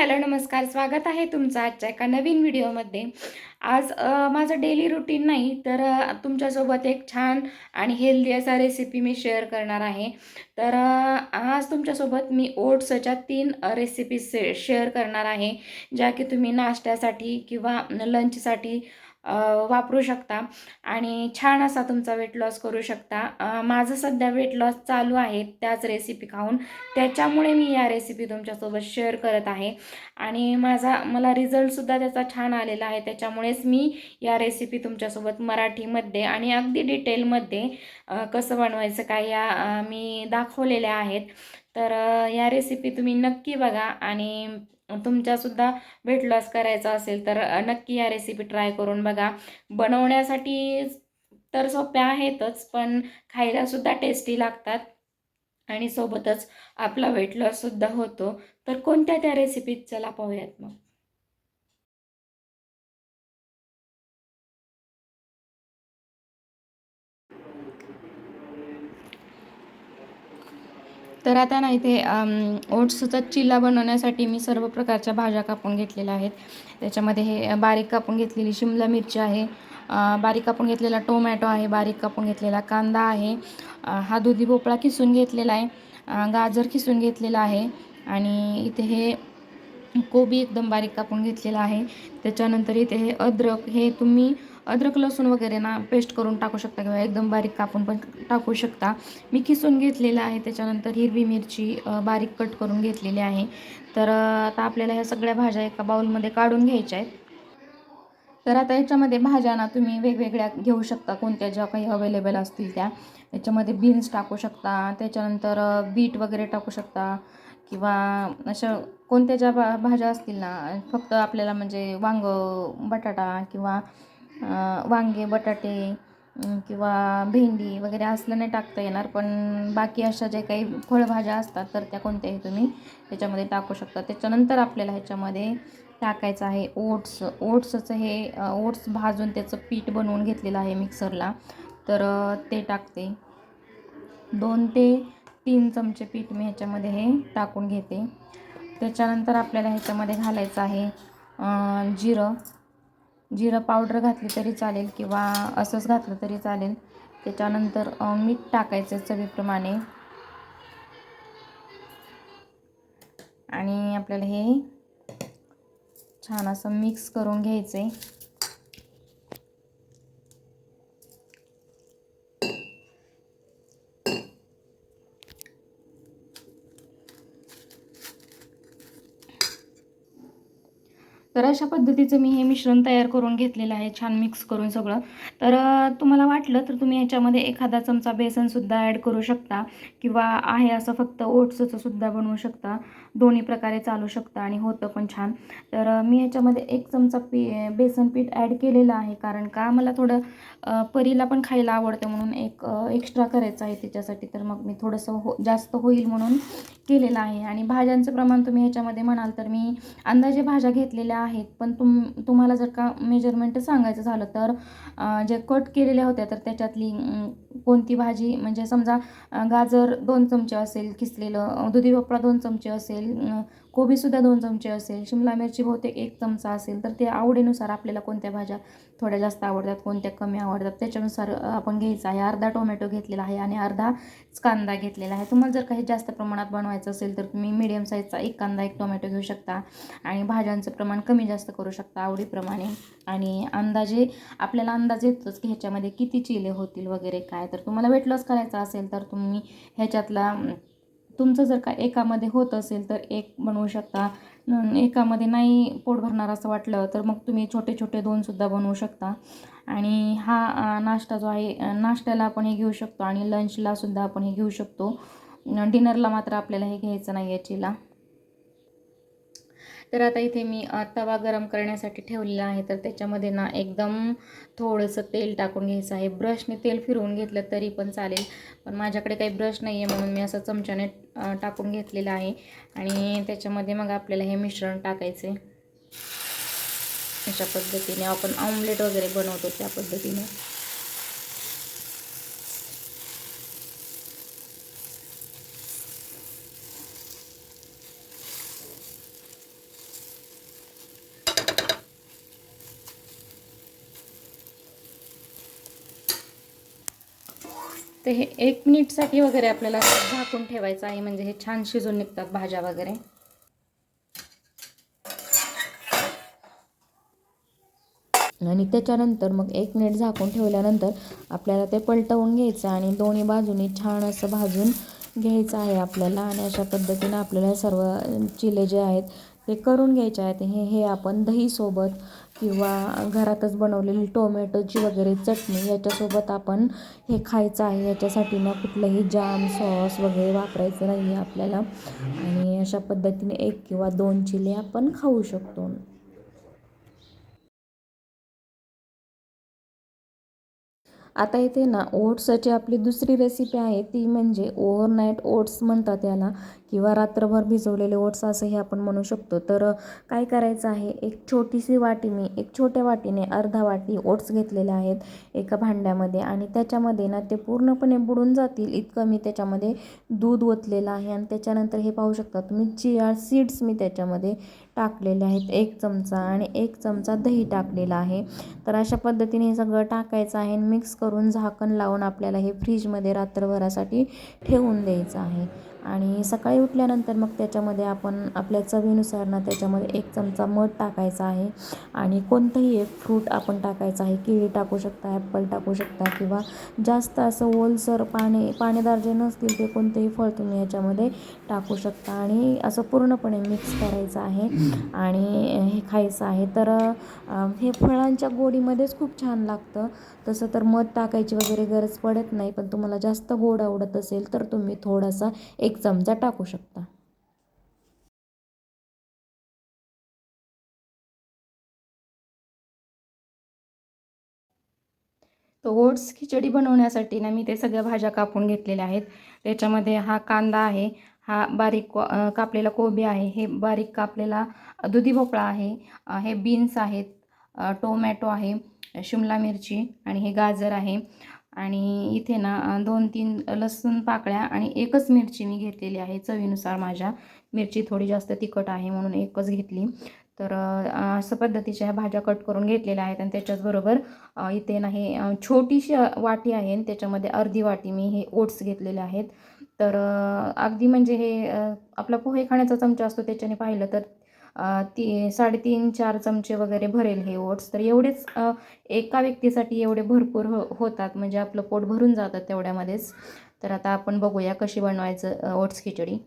Hello नमस्कार. स्वागत आहे तुमचं आजच्या एका नवीन व्हिडिओमध्ये. आज माझं डेली रुटीन नाही तर तुमच्यासोबत एक छान आणि हेल्दी असा रेसिपी मी शेअर करणार आहे. तर आज तुमच्यासोबत मी ओट्सच्या तीन रेसिपी से शेअर करणार आहे ज्या की तुम्ही नाश्त्यासाठी किंवा लंचसाठी वापरू शकता. आणि छान असा तुमचा वेट लॉस करू शकता. माझं सध्या वेट लॉस चालू आहे त्याच रेसिपी खाऊन. त्याच्यामुळे मी या रेसिपी तुमच्यासोबत शेअर करत आहे. आणि माझा मला रिझल्टसुद्धा त्याचा छान आलेला आहे. त्याच्यामुळेच मी या रेसिपी तुमच्यासोबत मराठीमध्ये आणि अगदी डिटेलमध्ये कसं बनवायचं काय या मी दाखवलेल्या आहेत. तर या रेसिपी तुम्ही नक्की बघा आणि तुमच्यासुद्धा वेट लॉस करायचा असेल तर नक्की या रेसिपी ट्राय करून बघा. बनवण्यासाठी तर सोप्या आहेतच पण खायलासुद्धा टेस्टी लागतात. आणि सोबतच आपला वेट लॉससुद्धा होतो. तर कोणत्या त्या रेसिपीत चला पाहूयात मग. तर आता ना इथे ओट्सचा चिल्ला बनवण्यासाठी मी सर्व प्रकारच्या भाज्या कापून घेतलेल्या आहेत. त्याच्यामध्ये हे बारीक कापून घेतलेली शिमला मिरची आहे बारीक कापून घेतलेला टोमॅटो आहे बारीक कापून घेतलेला कांदा आहे हा दुधी भोपळा किसून घेतलेला आहे गाजर किसून घेतलेला आहे आणि इथे हे कोबी एकदम बारीक कापून घेतलेला आहे. त्याच्यानंतर इथे हे अद्रक हे तुम्ही अद्रक लसूण वगैरे ना पेस्ट करून टाकू शकता किंवा एकदम बारीक कापून पण टाकू शकता. मी किसून घेतलेलं आहे त्याच्यानंतर हिरवी मिरची बारीक कट करून घेतलेली आहे. तर आता आपल्याला ह्या सगळ्या भाज्या एका बाउलमध्ये काढून घ्यायच्या आहेत. तर आता याच्यामध्ये भाज्या ना तुम्ही वेगवेगळ्या घेऊ शकता कोणत्या ज्या काही अवेलेबल असतील त्या. याच्यामध्ये बीन्स टाकू शकता त्याच्यानंतर बीट वगैरे टाकू शकता किंवा अशा कोणत्या ज्या भा भाज्या असतील ना फक्त आपल्याला म्हणजे वांग बटाटा किंवा वांगे बटाटे किंवा भेंडी वगैरे असलं नाही टाकता येणार पण बाकी अशा ज्या काही फळभाज्या असतात तर त्या कोणत्याही तुम्ही त्याच्यामध्ये टाकू शकता. त्याच्यानंतर आपल्याला ह्याच्यामध्ये टाकायचं आहे ओट्स. ओट्सचं हे ओट्स भाजून त्याचं पीठ बनवून घेतलेलं आहे मिक्सरला. तर ते टाकते. दोन ते तीन चमचे पीठ मी ह्याच्यामध्ये हे टाकून घेते. त्याच्यानंतर आपल्याला ह्याच्यामध्ये घालायचं आहे जिरं. जिरं पावडर घातली तरी चालेल किंवा असंच घातलं तरी चालेल. त्याच्यानंतर मीठ टाकायचं चवीप्रमाणे. आणि आपल्याला हे छान असं मिक्स करून घ्यायचं आहे तर अशा पद्धतीचं मी हे मिश्रण तयार करून घेतलेलं आहे छान मिक्स करून सगळं. तर तुम्हाला वाटलं तर तुम्ही ह्याच्यामध्ये एखादा चमचा बेसनसुद्धा ॲड करू शकता किंवा आहे असं फक्त ओट्सचं सुद्धा बनवू शकता. दोन्ही प्रकारे चालू शकता आणि होतं पण छान. तर मी ह्याच्यामध्ये एक चमचा पी बेसन पीठ ॲड केलेलं आहे कारण का मला थोडं परीला पण खायला आवडतं म्हणून एक एक्स्ट्रा करायचं आहे त्याच्यासाठी तर मग मी थोडंसं हो जास्त होईल म्हणून केलेलं आहे. आणि भाज्यांचं प्रमाण तुम्ही ह्याच्यामध्ये म्हणाल तर मी अंदाजे भाज्या घेतलेल्या आहेत. पण तुम तुम्हाला जर का मेजरमेंट सांगायचं झालं तर जे कट केलेल्या होत्या तर त्याच्यातली कोणती भाजी म्हणजे समजा गाजर दोन चमचे असेल किसलेलं दुधी भोपळा दोन चमचे असेल कोबीसुद्धा दोन चमचे असेल शिमला मिरची बहुतेक एक चमचा असेल तर ते आवडीनुसार आपल्याला कोणत्या भाज्या थोड्या जास्त आवडतात कोणत्या कमी आवडतात त्याच्यानुसार आपण घ्यायचं आहे. अर्धा टोमॅटो घेतलेला आहे आणि अर्धा कांदा घेतलेला आहे. तुम्हाला जर काही जास्त प्रमाणात बनवायचं असेल तर तुम्ही मिडियम साईजचा एक कांदा एक टोमॅटो घेऊ शकता आणि भाज्यांचं प्रमाण कमी जास्त करू शकता आवडीप्रमाणे. आणि अंदाजे आपल्याला अंदाज येतोच की ह्याच्यामध्ये किती चिले होतील वगैरे काय. तर तुम्हाला वेट लॉस करायचा असेल तर तुम्ही ह्याच्यातला तुमचं जर का एकामध्ये होत असेल तर एक बनवू शकता. न- एकामध्ये नाही पोट भरणार असं वाटलं तर मग तुम्ही छोटे छोटे दोनसुद्धा बनवू शकता. आणि हा नाश्ता जो आहे नाश्त्याला आपण हे घेऊ शकतो आणि लंचला सुद्धा आपण हे घेऊ शकतो. डिनरला मात्र आपल्याला हे घ्यायचं नाही याचीला. तर आता इथे मी तवा गरम करण्यासाठी ठेवलेला आहे. तर त्याच्यामध्ये ना एकदम थोडंसं तेल टाकून घ्यायचं आहे. ब्रशने तेल फिरवून घेतलं तरी पण चालेल. पण माझ्याकडे काही ब्रश नाही आहे म्हणून मी असं चमच्याने टाकून घेतलेलं आहे. आणि त्याच्यामध्ये मग आपल्याला हे मिश्रण टाकायचं. आहे अशा पद्धतीने. आपण ऑमलेट वगैरे बनवतो त्या पद्धतीने. तर हे एक मिनिटसाठी वगैरे आपल्याला झाकून ठेवायचं आहे. म्हणजे हे छान शिजून निघतात भाज्या वगैरे. आणि त्याच्यानंतर मग एक मिनिट झाकून ठेवल्यानंतर आपल्याला ते पलटवून घ्यायचं आणि दोन्ही बाजूनी छान असं भाजून घ्यायचं आहे आपल्याला. आणि अशा पद्धतीनं आपल्याला सर्व चिले जे आहेत ते करून घ्यायचे आहेत. हे हे आपण दहीसोबत किंवा घरातच बनवलेली टोमॅटोची वगैरे चटणी याच्यासोबत आपण हे खायचं आहे. याच्यासाठी ना कुठलंही जाम सॉस वगैरे वापरायचं नाही आहे आपल्याला. आणि अशा पद्धतीने एक किंवा दोन चिले आपण खाऊ शकतो. आता इथे ना ओट्सची आपली दुसरी रेसिपी आहे. ती म्हणजे ओव्हरनाईट ओट्स म्हणतात याला. किंवा रात्रभर भिजवलेले ओट्स असंही आपण म्हणू शकतो. तर काय करायचं आहे? एक छोटीशी वाटी मी एक छोट्या वाटीने अर्धा वाटी ओट्स घेतलेले आहेत एका भांड्यामध्ये आणि त्याच्यामध्ये ना ते पूर्णपणे बुडून जातील इतकं मी त्याच्यामध्ये दूध ओतलेलं आहे आणि त्याच्यानंतर हे पाहू शकता तुम्ही चिया सीड्स मी त्याच्यामध्ये टाकलेले आहेत. एक चमचा आणि एक चमचा दही टाकलेला आहे. तर अशा पद्धतीने हे सगळं टाकायचं आहे मिक्स करून झाकण लावून आपल्याला हे फ्रीजमध्ये रात्रभरासाठी ठेवून द्यायचं आहे. आणि सकाळी उठल्यानंतर मग त्याच्यामध्ये आपण आपल्या चवीनुसार ना त्याच्यामध्ये एक चमचा मध टाकायचा आहे. आणि कोणतंही एक फ्रूट आपण टाकायचं आहे. केळी टाकू शकता ॲपल टाकू शकता किंवा जास्त असं ओलसर पाणी पाणीदार जे नसतील ते कोणतेही फळ तुम्ही याच्यामध्ये टाकू शकता. आणि असं पूर्णपणे मिक्स करायचं आहे. आणि हे खायचं आहे. तर हे फळांच्या गोडीमध्येच खूप छान लागतं. तसं तर मध टाकायची वगैरे गरज पडत नाही. पण तुम्हाला जास्त गोड आवडत असेल तर तुम्ही थोडासा एक चमचा टाकू शकता. तर ओट्स खिचडी बनवण्यासाठी ना मी ते सगळ्या भाज्या कापून घेतलेल्या आहेत. त्याच्यामध्ये हा कांदा आहे हा बारीक कापलेला कोबी आहे हे बारीक कापलेला दुधी भोपळा आहे हे बीन्स आहेत टोमॅटो आहे शिमला मिरची आणि हे गाजर आहे. आणि इथे ना दोन तीन लसूण पाकळ्या आणि एकच मिरची मी घेतलेली आहे चवीनुसार माझ्या. मिरची थोडी जास्त तिखट आहे म्हणून एकच घेतली. तर असं पद्धतीच्या ह्या भाज्या कट करून घेतलेल्या आहेत आणि त्याच्याचबरोबर इथे ना हे छोटीशी वाटी आहे आणि त्याच्यामध्ये अर्धी वाटी मी हे ओट्स घेतलेले आहेत. तर अगदी म्हणजे हे आपला पोहे खाण्याचा चमचा असतो त्याच्याने पाहिलं तर ती साडेतीन चार चमचे वगैरे भरेल हे ओट्स. तर एवढेच एका व्यक्तीसाठी एवढे भरपूर हो होतात. म्हणजे आपलं पोट भरून जातं तेवढ्यामध्येच. तर आता आपण बघूया कशी बनवायचं ओट्स खिचडी.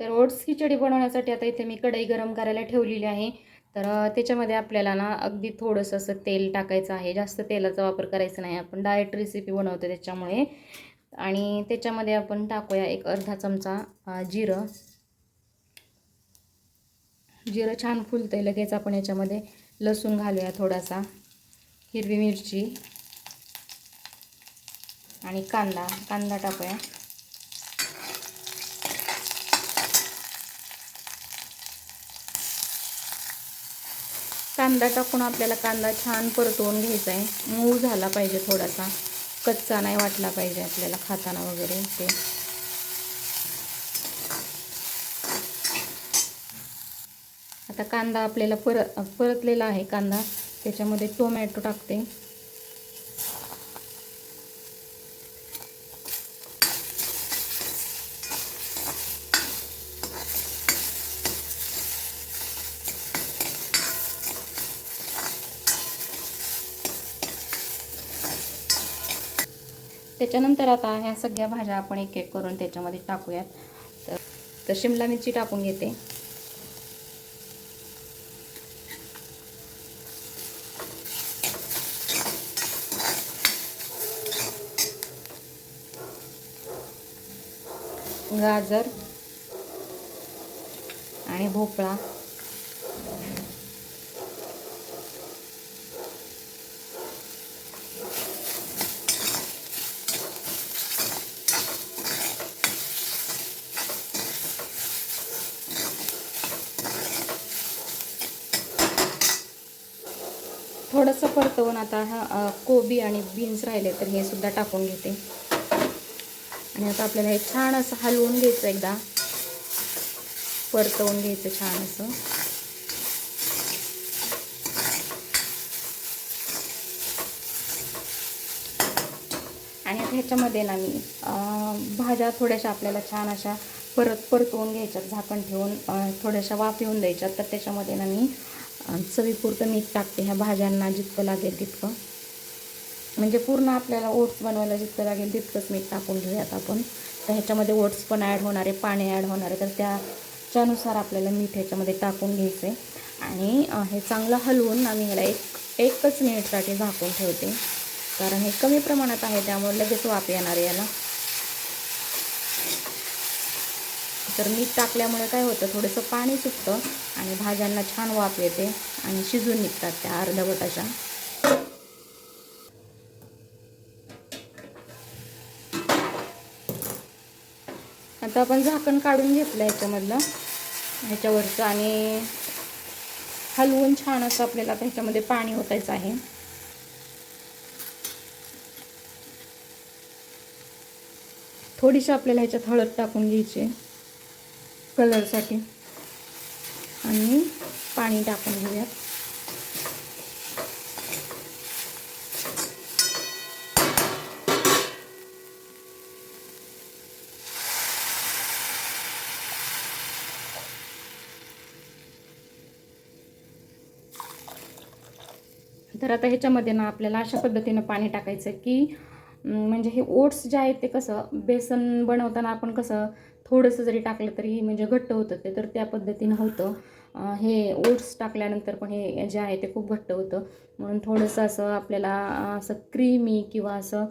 तर ओट्स खिचडी बनवण्यासाठी आता इथे मी कढई गरम करायला ठेवलेली आहे. तर त्याच्यामध्ये आपल्याला ना अगदी थोडंसं असं तेल टाकायचं आहे. जास्त तेलाचा वापर करायचा नाही. आपण डायरेक्ट रेसिपी बनवतो त्याच्यामुळे. आणि त्याच्यामध्ये आपण टाकूया एक अर्धा चमचा जिरं. जिरं छान फुलतं आहे लगेच आपण याच्यामध्ये लसूण घालूया थोडासा हिरवी मिरची आणि कांदा कांदा टाकूया. कांदा टाकून आपल्याला कांदा छान परतवून घ्यायचा आहे मऊ झाला पाहिजे थोडासा. कच्चा नाही वाटला पाहिजे आपल्याला खाताना वगैरे ते. आता कांदा आपल्याला पर परतलेला आहे कांदा. त्याच्यामध्ये टोमॅटो टाकते. त्याच्यानंतर आता ह्या सगळ्या भाज्या आपण एक एक करून त्याच्यामध्ये टाकूयात. तर तर शिमला मिरची टाकून घेते. गाजर आणि भोपळा. थोडंसं परतवून आता हा कोबी आणि बीन्स राहिले तर हे सुद्धा टाकून घेते. आणि आता आपल्याला हे छान असं हलवून घ्यायचं एकदा. परतवून घ्यायचं छान असं. आणि ह्याच्यामध्ये ना मी भाज्या थोड्याशा आपल्याला छान अशा परत परतवून घ्यायच्यात झाकण ठेवून थोड्याशा वाफ येऊन द्यायच्यात. तर त्याच्यामध्ये ना मी चवीपुरतं मीठ टाकते ह्या भाज्यांना जितकं लागेल तितकं. म्हणजे पूर्ण आपल्याला ओट्स बनवायला जितकं लागेल तितकंच मीठ टाकून घेऊयात आपण. तर ह्याच्यामध्ये ओट्स पण ॲड होणार आहे पाणी ॲड होणार आहे. तर त्याच्यानुसार आपल्याला मीठ ह्याच्यामध्ये टाकून घ्यायचं आहे आणि हे चांगलं हलवून आम्ही ह्याला एक एकच मिनिटसाठी झाकून ठेवते. कारण हे कमी प्रमाणात आहे त्यामुळे लगेच वाफ येणार आहे याला. तर मीठ टाकल्यामुळे काय होतं थोडंसं पाणी सुटतं आणि भाज्यांना छान वाफ येते आणि शिजून निघतात त्या अर्धवट अशा आता आपण झाकण काढून घेतलं ह्याच्यामधलं ह्याच्यावरचं. आणि हलवून छान असं आपल्याला आता ह्याच्यामध्ये पाणी ओतायचं आहे. थोडीशी आपल्याला ह्याच्यात हळद टाकून घ्यायची कलरसाठी आणि पाणी टाकून घेऊयात. तर आता ह्याच्यामध्ये ना आपल्याला अशा पद्धतीनं पाणी टाकायचं की म्हणजे हे ओट्स जे आहेत ते कसं बेसन बनवताना आपण कसं थोडंसं जरी टाकलं तरी हे म्हणजे घट्ट होतं ते तर त्या पद्धतीनं होतं. हे ओट्स टाकल्यानंतर पण हे जे आहे ते खूप घट्ट होतं. म्हणून थोडंसं असं आपल्याला असं क्रीमी किंवा असं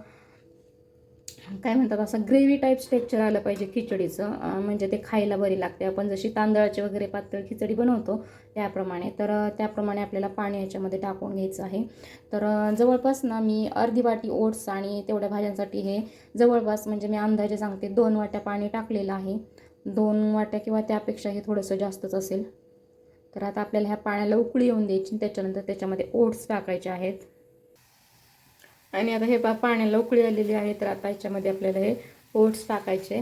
काय म्हणतात असं ग्रेव्ही टाईप स्ट्रेक्चर आलं पाहिजे खिचडीचं. म्हणजे ते खायला बरी लागते. आपण जशी तांदळाची वगैरे पातळ खिचडी बनवतो त्याप्रमाणे. तर त्याप्रमाणे आपल्याला पाणी याच्यामध्ये टाकून घ्यायचं आहे. तर जवळपास ना मी अर्धी वाटी ओट्स आणि तेवढ्या भाज्यांसाठी हे जवळपास म्हणजे मी अंदाजे सांगते दोन वाट्या पाणी टाकलेलं आहे. दोन वाट्या किंवा त्यापेक्षा हे थोडंसं जास्तच असेल. तर आता आपल्याला ह्या पाण्याला उकळी येऊन द्यायची त्याच्यानंतर त्याच्यामध्ये ओट्स टाकायचे आहेत. आणि आता हे पा पाण्याला उकळी आलेली आहे तर आता याच्यामध्ये आपल्याला हे ओट्स टाकायचे.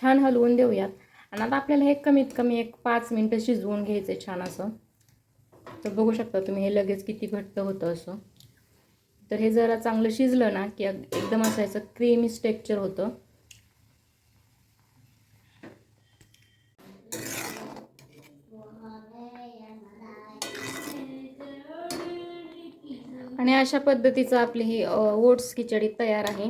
छान हलवून देऊयात. आणि आता आपल्याला हे कमीत कमी एक पाच मिनटं शिजवून घ्यायचं आहे छान असं. तर बघू शकता तुम्ही हे लगेच किती घट्ट होतं असं. तर हे जरा चांगलं शिजलं ना की एकदम असं याचं क्रीमी स्टेक्चर होतं. आणि अशा पद्धतीचं आपली ही ओट्स खिचडी तयार आहे.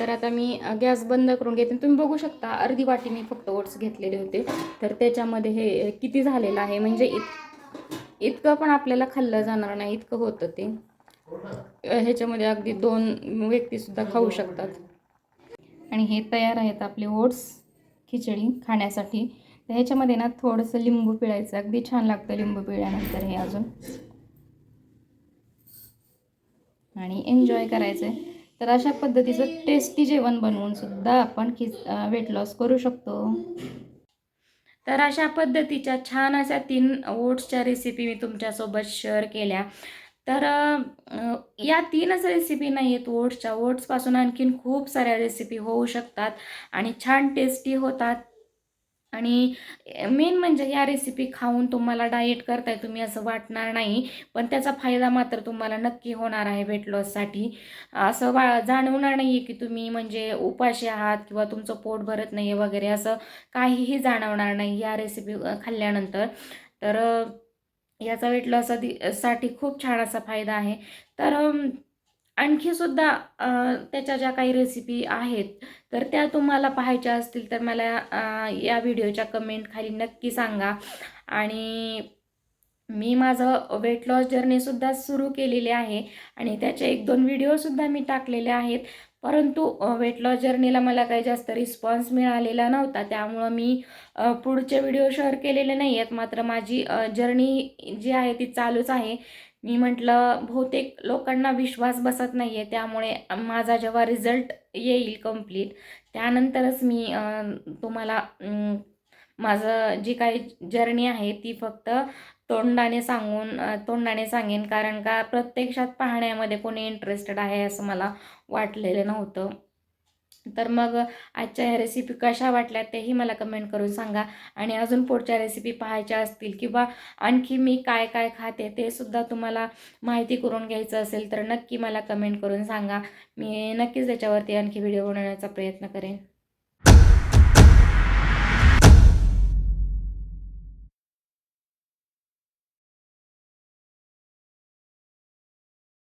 तर आता मी गॅस बंद करून घेते. तुम्ही बघू शकता अर्धी वाटी मी फक्त ओट्स घेतलेले होते. तर त्याच्यामध्ये हे किती झालेलं आहे? म्हणजे इत इतकं पण आपल्याला खाल्लं जाणार नाही इतकं होतं ते. ह्याच्यामध्ये अगदी दोन व्यक्तीसुद्धा खाऊ शकतात. आणि हे तयार आहेत आपले ओट्स खिचडी खाण्यासाठी. तर ह्याच्यामध्ये ना थोडंसं लिंबू पिळायचं. अगदी छान लागतं लिंबू पिळल्यानंतर हे अजून. आणि एन्जॉय करायचं आहे तर अशा पद्धतीचं टेस्टी जेवण बनवून सुद्धा आपण खिच वेट लॉस करू शकतो. तर अशा पद्धतीच्या छान अशा तीन ओट्सच्या रेसिपी मी तुमच्यासोबत शेअर केल्या. तर या तीनच रेसिपी नाही आहेत ओट्सच्या ओट्सपासून आणखीन खूप साऱ्या रेसिपी होऊ शकतात आणि छान टेस्टी होतात. आणि मेन म्हणजे या रेसिपी खाऊन तुम्हाला डाएट करताय तुम्ही असं वाटणार नाही पण त्याचा फायदा मात्र तुम्हाला नक्की होणार आहे वेट लॉससाठी असं वा जाणवणार नाही आहे की तुम्ही म्हणजे उपाशी आहात किंवा तुमचं पोट भरत नाही आहे वगैरे असं काहीही जाणवणार नाही या रेसिपी खाल्ल्यानंतर. तर याचा वेट लॉससाठी खूप छान असा फायदा आहे. तर आणखी सुद्धा त्याच्या ज्या काही रेसिपी आहेत तर त्या तुम्हाला पाहायच्या असतील तर मला या व्हिडिओच्या कमेंट खाली नक्की सांगा. आणि मी माझं वेट लॉस जर्नीसुद्धा सुरू केलेली आहे आणि त्याचे एक दोन व्हिडिओसुद्धा मी टाकलेले आहेत. परंतु वेट लॉस जर्नीला मला काही जास्त रिस्पॉन्स मिळालेला नव्हता. त्यामुळं मी पुढचे व्हिडिओ शेअर केलेले नाही आहेत मात्र माझी जर्नी जी आहे ती चालूच आहे. मी म्हटलं बहुतेक लोकांना विश्वास बसत नाही आहे त्यामुळे माझा जेव्हा रिझल्ट येईल कंप्लीट त्यानंतरच मी तुम्हाला माझं जी काही जर्नी आहे ती फक्त तोंडाने सांगून तोंडाने सांगेन कारण का प्रत्यक्षात पाहण्यामध्ये कोणी इंटरेस्टेड आहे असं मला वाटलेलं नव्हतं. तर मग आजच्या ह्या रेसिपी कशा वाटल्या तेही मला कमेंट करून सांगा. आणि अजून पुढच्या रेसिपी पाहायच्या असतील किंवा आणखी मी काय काय खाते ते सुद्धा तुम्हाला माहिती करून घ्यायचं असेल तर नक्की मला कमेंट करून सांगा. मी नक्कीच त्याच्यावरती आणखी व्हिडिओ बनवण्याचा प्रयत्न करेन.